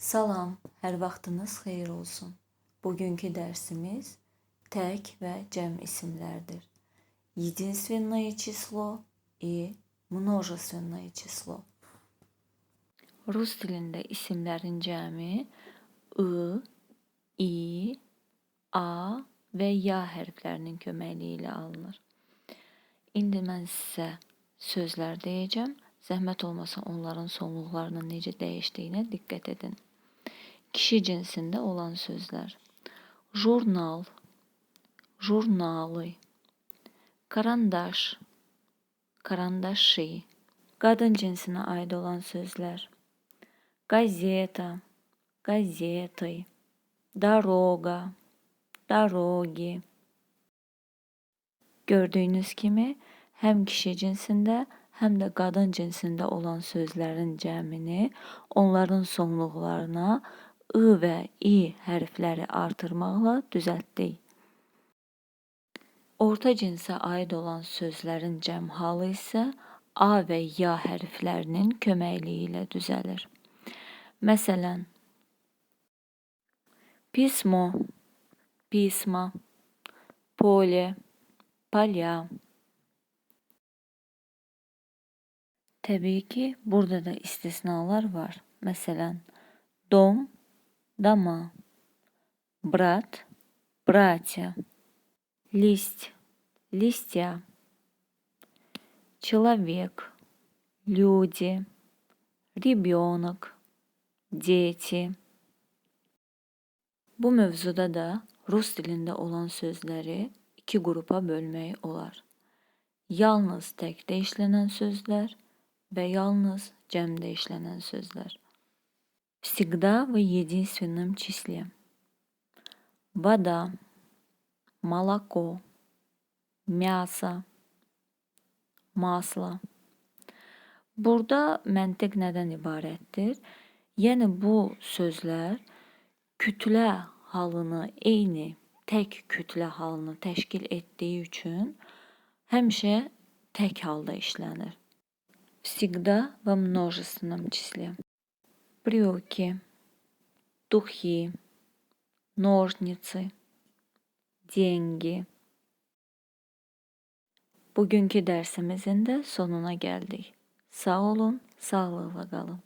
Salam, hər vaxtınız xeyir olsun. Bugünkü dərsimiz tək və cəm isimlərdir. Единственное число и множественное число. Rus dilində isimlərin cəmi ı, i, a və ya hərflərinin köməkliyi ilə alınır. İndi mən sizə sözlər deyəcəm. Zəhmət olmasa onların sonluqlarının necə dəyişdiyinə diqqət edin. Kişi cinsində olan sözlər. Jurnal, jurnalı, karandaş, karandaşı. Qadın cinsinə aid olan sözlər. Gazeta, gazeты, doroga, dorogi. Gördüyünüz kimi həm kişi cinsində, həm də qadın cinsində olan sözlərin cəmini onların sonluqlarına ı və i hərfləri artırmaqla düzəltdik. Orta cinsə aid olan sözlərin cəm halı isə a və ya hərflərinin köməkliyi ilə düzəlir. Məsələn, pismo, pisma, pole, palya. Təbii ki, burada da istisnalar var. Məsələn, dom дома, брат, братья, листь, листья, человек, люди, ребенок, дети. Bu mövzuda da Rus dilində olan sözləri iki qrupa bölmək olar. Yalnız təkdə işlənən sözlər və yalnız cəmdə işlənən sözlər. Всегда в единственном числе. Вода, молоко, мясо, масло. Burada məntiq nədən ibarətdir? Yəni bu sözlər kütlə halını eyni tək kütlə halını təşkil etdiyi üçün həmişə tək halda işlənir. Всегда во множественном числе. Брюки, духи, nожницы, деньги. Bugünkü dersimizin de sonuna geldik. Sağ olun, sağlıkla kalın.